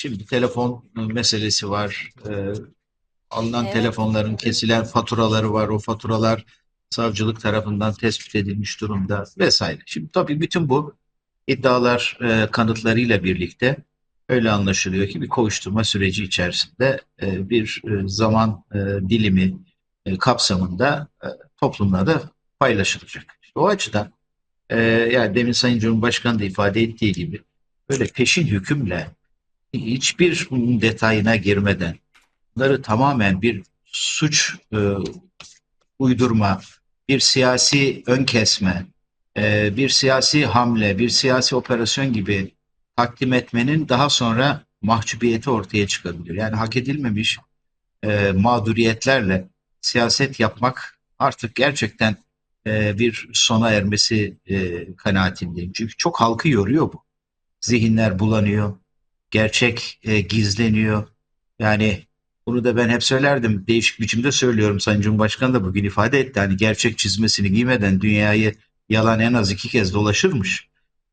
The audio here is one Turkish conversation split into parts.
Şimdi telefon meselesi var. Ee, alınan Evet. telefonların kesilen faturaları var. O faturalar savcılık tarafından tespit edilmiş durumda vesaire. Şimdi tabii bütün bu iddialar e, kanıtlarıyla birlikte öyle anlaşılıyor ki bir kovuşturma süreci içerisinde e, bir e, zaman e, dilimi e, kapsamında e, toplumla da paylaşılacak. İşte o açıdan e, yani demin Sayın Cumhurbaşkanı da ifade ettiği gibi böyle peşin hükümle hiçbir detayına girmeden bunları tamamen bir suç e, uydurma, bir siyasi ön kesme, e, bir siyasi hamle, bir siyasi operasyon gibi takdim etmenin daha sonra mahcubiyeti ortaya çıkabilir. Yani hak edilmemiş e, mağduriyetlerle siyaset yapmak artık gerçekten e, bir sona ermesi e, kanaatindeyim. Çünkü çok halkı yoruyor bu. Zihinler bulanıyor, gerçek e, gizleniyor. Yani bunu da ben hep söylerdim. Değişik biçimde söylüyorum. Sayın Cumhurbaşkanı da bugün ifade etti. Hani gerçek çizmesini giymeden dünyayı yalan en az iki kez dolaşırmış.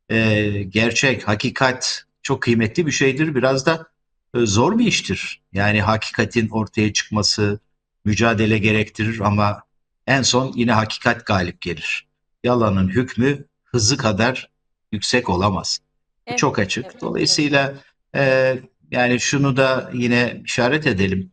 E, gerçek, hakikat çok kıymetli bir şeydir. Biraz da e, zor bir iştir. Yani hakikatin ortaya çıkması mücadele gerektirir ama en son yine hakikat galip gelir. Yalanın hükmü hızı kadar yüksek olamaz. Evet, çok açık. evet, Dolayısıyla e, yani şunu da yine işaret edelim.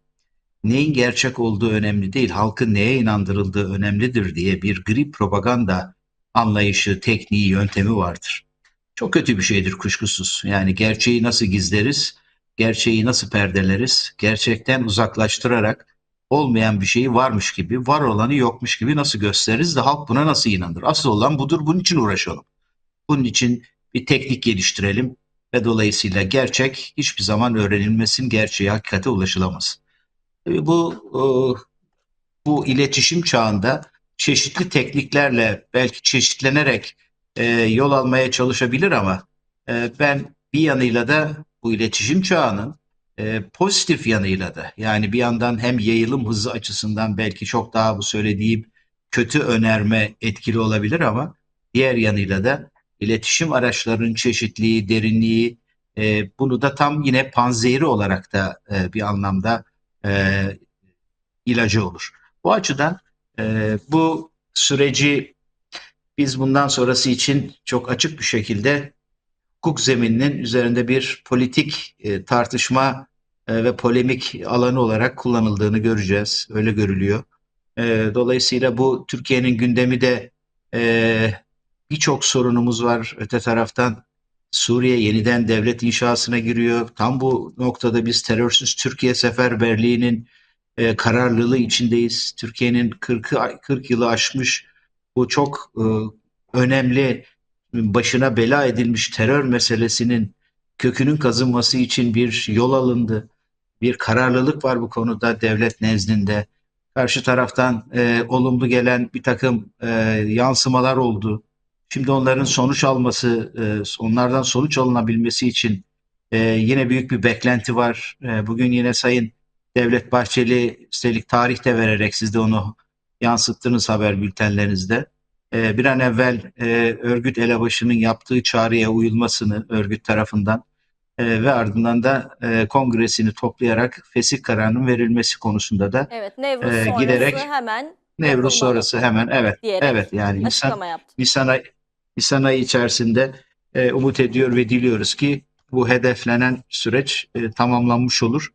Neyin gerçek olduğu önemli değil, halkın neye inandırıldığı önemlidir diye bir gri propaganda anlayışı, tekniği, yöntemi vardır. Çok kötü bir şeydir kuşkusuz. Yani gerçeği nasıl gizleriz, gerçeği nasıl perdeleriz, gerçekten uzaklaştırarak olmayan bir şeyi varmış gibi, var olanı yokmuş gibi nasıl gösteririz de halk buna nasıl inanır? Asıl olan budur, bunun için uğraşalım. Bunun için bir teknik geliştirelim ve dolayısıyla gerçek hiçbir zaman öğrenilmesin, gerçeğe, hakikate ulaşılamaz. Bu e, bu iletişim çağında çeşitli tekniklerle belki çeşitlenerek e, yol almaya çalışabilir ama e, ben bir yanıyla da bu iletişim çağının pozitif yanıyla da yani bir yandan hem yayılım hızı açısından belki çok daha bu söylediğim kötü önerme etkili olabilir ama diğer yanıyla da iletişim araçlarının çeşitliliği, derinliği e, bunu da tam yine panzehiri olarak da e, bir anlamda e, ilacı olur. Bu açıdan e, bu süreci biz bundan sonrası için çok açık bir şekilde hukuk zemininin üzerinde bir politik e, tartışma e, ve polemik alanı olarak kullanıldığını göreceğiz. Öyle görülüyor. E, dolayısıyla bu Türkiye'nin gündemi de e, birçok sorunumuz var. Öte taraftan Suriye yeniden devlet inşasına giriyor. Tam bu noktada biz terörsüz Türkiye seferberliğinin e, kararlılığı içindeyiz. Türkiye'nin 40 40 yılı aşmış bu çok e, önemli başına bela edilmiş terör meselesinin kökünün kazınması için bir yol alındı. Bir kararlılık var bu konuda devlet nezdinde. Karşı taraftan e, olumlu gelen bir takım e, yansımalar oldu. Şimdi onların sonuç alması, e, onlardan sonuç alınabilmesi için e, yine büyük bir beklenti var. E, bugün yine Sayın Devlet Bahçeli üstelik tarihte vererek siz de onu yansıttınız haber bültenlerinizde. Bir an evvel örgüt elebaşının yaptığı çağrıya uyulmasını örgüt tarafından e, ve ardından da e, kongresini toplayarak fesih kararının verilmesi konusunda da Evet, Nevruz e, giderek hemen Nevruz sonrası hemen evet diyerek evet yani insan açıklama yaptı. Nisan, ay, Nisan ayı içerisinde e, umut ediyor ve diliyoruz ki bu hedeflenen süreç e, tamamlanmış olur.